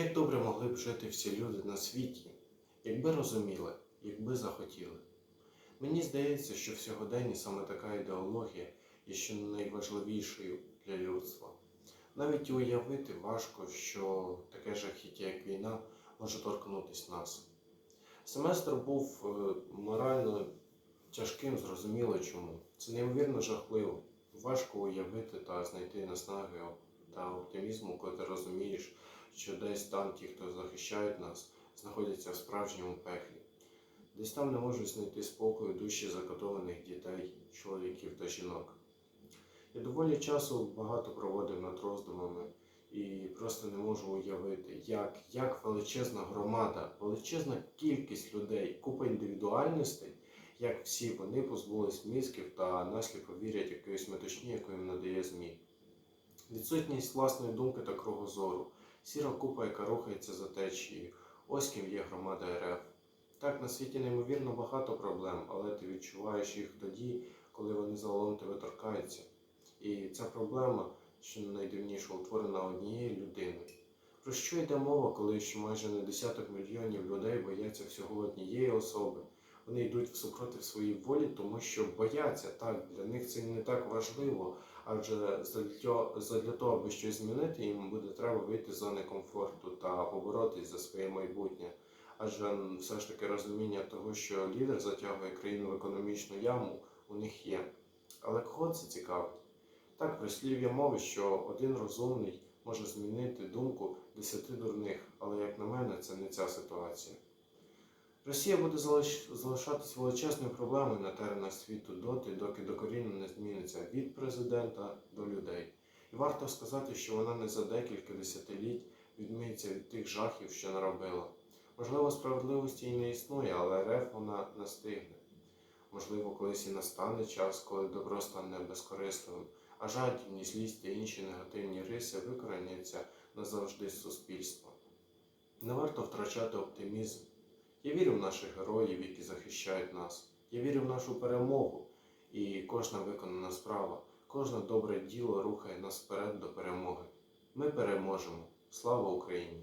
Як добре могли б жити всі люди на світі, якби розуміли, якби захотіли. Мені здається, що в сьогоденні саме така ідеологія є ще найважливішою для людства. Навіть уявити важко, що таке жахіття, як війна, може торкнутися нас. Семестр був е, морально тяжким, зрозуміло чому. Це неймовірно жахливо. Важко уявити та знайти наснаги та оптимізму, коли ти розумієш, що десь там ті, хто захищають нас, знаходяться в справжньому пеклі. Десь там не можуть знайти спокою душі закатованих дітей, чоловіків та жінок. Я доволі часу багато проводив над роздумами і просто не можу уявити, як, як величезна громада, величезна кількість людей, купа індивідуальностей, як всі вони позбулись мізків та насліпо вірять якоїсь метушні, яку їм надає ЗМІ. Відсутність власної думки та кругозору, сіра купа, яка рухається за течією. Ось ким є громада РФ. Так, на світі неймовірно багато проблем, але ти відчуваєш їх тоді, коли вони загалом тебе торкаються. І ця проблема, що найдивніше утворена однією людиною. Про що йде мова, коли ще майже не десяток мільйонів людей бояться всього однієї особи? Вони йдуть в своїй волі, тому що бояться. Так, для них це не так важливо, адже задля того, аби щось змінити, їм буде треба вийти з зони комфорту та поборотись за своє майбутнє. Адже все ж таки розуміння того, що лідер затягує країну в економічну яму, у них є. Але кого це цікавить? Так, прислів'я мови, що один розумний може змінити думку десяти дурних, але як на мене, це не ця ситуація. Росія буде залиш- залишатись величезною проблемою на теренах світу доти, доки докорінно не зміниться від президента до людей. І варто сказати, що вона не за декілька десятиліть відмиється від тих жахів, що наробила. Можливо, справедливості і не існує, але РФ вона настигне. Можливо, колись і настане час, коли добро стане безкорисливим, а жадібність, злість та інші негативні риси викореняться назавжди з суспільства. Не варто втрачати оптимізм. Я вірю в наших героїв, які захищають нас. Я вірю в нашу перемогу. І кожна виконана справа, кожне добре діло рухає нас вперед до перемоги. Ми переможемо. Слава Україні!